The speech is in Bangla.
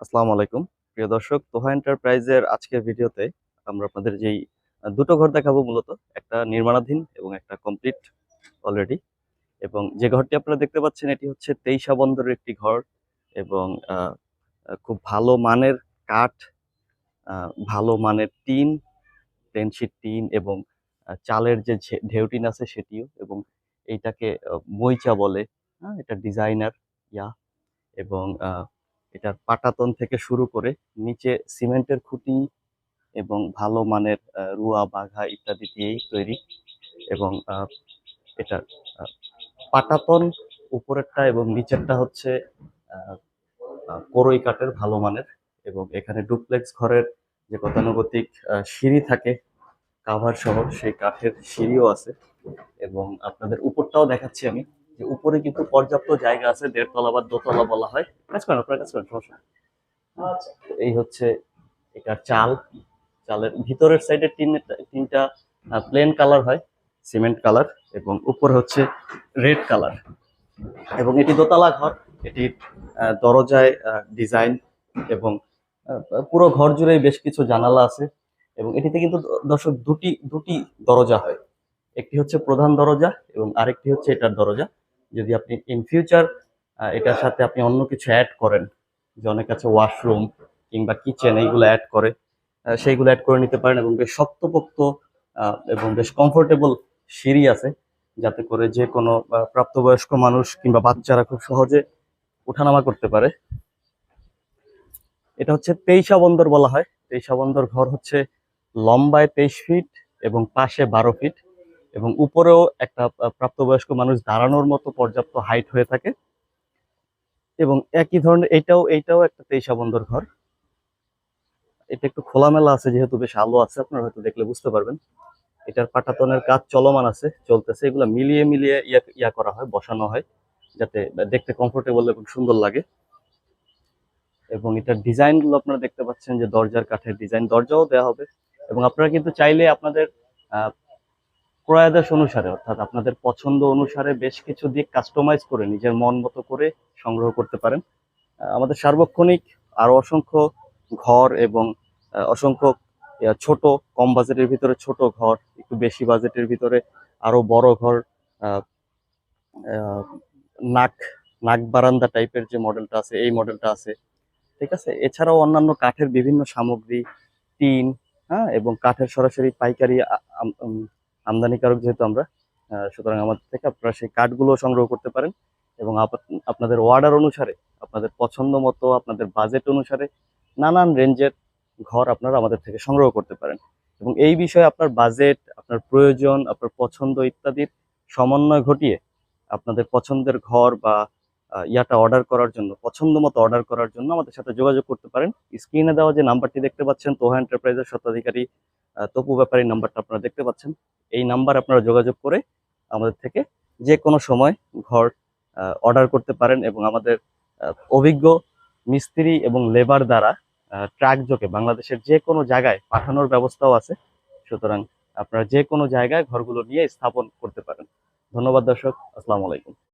আসসালামু আলাইকুম। প্রিয় দর্শক, তোহা এন্টারপ্রাইজের আজকের ভিডিওতে আমরা আপনাদের যেই দুটো ঘর দেখাবো মূলত, একটা নির্মাণাধীন এবং একটা কমপ্লিট অলরেডি এবং যে ঘরটি আপনারা দেখতে পাচ্ছেন, এটি হচ্ছে তেইশা বন্দরের একটি ঘর এবং খুব ভালো মানের কাঠ ভালো মানের টিন টেনশিট টিন এবং চালের যে ঝে- ঢেউ আছে সেটিও এবং এইটাকে মইচা বলে হ্যাঁ এটা ডিজাইনার, ইয়া এবং এটার পাটাতন থেকে শুরু করে নিচে সিমেন্টের খুঁটি এবং ভালো মানের রুয়া, বাঘা ইত্যাদি দিয়েই তৈরি এবং এটার পাটাতন উপরেরটা এবং নিচেরটা হচ্ছে কোরই কাঠের ভালো মানের এবং এখানে ডুপ্লেক্স ঘরের যে গতানুগতিক সিঁড়ি থাকে কাভার সহ সেই কাঠের সিঁড়িও আছে এবং আপনাদের উপরটাও দেখাচ্ছি আমি। যে উপরে কিন্তু পর্যাপ্ত জায়গা আছে দেড়তলা বা দোতলা বলা হয়। কাজ করেন আপনার কাজ করেন সমস্যা এই হচ্ছে এটার চাল। চালের ভিতরের সাইডে টিন টিনটা প্লেন কালার হয় সিমেন্ট কালার এবং উপরে হচ্ছে রেড কালার এবং এটি দোতলা ঘর এটির আহ, দরজায় ডিজাইন এবং পুরো ঘর জুড়েই বেশ কিছু জানালা আছে। এবং এটিতে কিন্তু দর্শক দুটি দুটি দরজা হয়। একটি হচ্ছে প্রধান দরজা এবং আরেকটি হচ্ছে এটার দরজা। যদি আপনি ইন ফিউচার এটার সাথে আপনি অন্য কিছু অ্যাড করেন, যে অনেক আছে ওয়াশরুম কিংবা কিচেন এইগুলো অ্যাড করে সেইগুলো অ্যাড করে নিতে পারেন এবং বেশ শক্তপোক্ত এবং বেশ কমফোর্টেবল সিঁড়ি আছে, যাতে করে যে কোনো প্রাপ্তবয়স্ক মানুষ কিংবা বাচ্চারা খুব সহজে ওঠানামা করতে পারে। এটা হচ্ছে তেইশা বন্দর বলা হয়। তেইশা বন্দর ঘর হচ্ছে লম্বায় তেইশ ফিট এবং পাশে বারো ফিট এবং উপরেও একটা প্রাপ্তবয়স্ক মানুষ দাঁড়ানোর মতো পর্যাপ্ত হাইট হয়ে থাকে। এবং একই ধরনের এইটাও এইটাও একটা তেইশা বন্দর ঘর। এটা একটু খোলামেলা আছে, যেহেতু বেশ আলো আছে, আপনারা হয়তো দেখলে বুঝতে পারবেন। এটার পাটাতনের কাজ চলমান আছে, চলতেছে। এগুলো মিলিয়ে মিলিয়ে ইয়া ইয়া করা হয়, বসানো হয়, যাতে দেখতে কমফোর্টেবল এবং সুন্দর লাগে। এবং এটার ডিজাইনগুলো আপনারা দেখতে পাচ্ছেন যে দরজার কাঠের ডিজাইন, দরজাও দেওয়া হবে। এবং আপনারা কিন্তু চাইলে আপনাদের আহ, প্রয়াদেশ অনুসারে অর্থাৎ আপনাদের পছন্দ অনুসারে বেশ কিছু দিক কাস্টমাইজ করে নিজের মন মতো করে সংগ্রহ করতে পারেন। আমাদের সার্বক্ষণিক আরও অসংখ্য ঘর এবং অসংখ্য ছোট কম বাজেটের ভিতরে ছোট ঘর একটু বেশি বাজেটের ভিতরে আরও বড় ঘর নাক নাক বারান্দা টাইপের যে মডেলটা আছে এই মডেলটা আছে। ঠিক আছে? এছাড়াও অন্যান্য কাঠের বিভিন্ন সামগ্রী টিন হ্যাঁ এবং কাঠের সরাসরি পাইকারি আমদানিকারক যেহেতু আমরা সুতরাং আমাদের থেকে আপনারা সেই কাঠগুলো সংগ্রহ করতে পারেন এবং আপ- আপনাদের অর্ডার অনুসারে, আপনাদের পছন্দ মতো, আপনাদের বাজেট অনুসারে নানান রেঞ্জের ঘর আপনারা আমাদের থেকে সংগ্রহ করতে পারেন। এবং এই বিষয়ে আপনার বাজেট আপনার প্রয়োজন, আপনার পছন্দ ইত্যাদির সমন্বয় ঘটিয়ে আপনাদের পছন্দের ঘর বা ইয়াটা অর্ডার করার জন্য, পছন্দ মতো অর্ডার করার জন্য আমাদের সাথে যোগাযোগ করতে পারেন। স্ক্রিনে দেওয়া যে নাম্বারটি দেখতে পাচ্ছেন, তোহা এন্টারপ্রাইজের স্বত্বাধিকারী তপু ব্যাপারী নাম্বারটা আপনারা দেখতে পাচ্ছেন। এই নাম্বার আপনারা যোগাযোগ করে আমাদের থেকে যে কোনো সময় ঘর অর্ডার করতে পারেন এবং আমাদের অভিজ্ঞ মিস্ত্রি এবং লেবার দ্বারা ট্রাক যোগে বাংলাদেশের যে কোনো জায়গায় পাঠানোর ব্যবস্থাও আছে। সুতরাং আপনারা যে কোনো জায়গায় ঘরগুলো নিয়ে স্থাপন করতে পারেন। ধন্যবাদ দর্শক। আসসালামু আলাইকুম।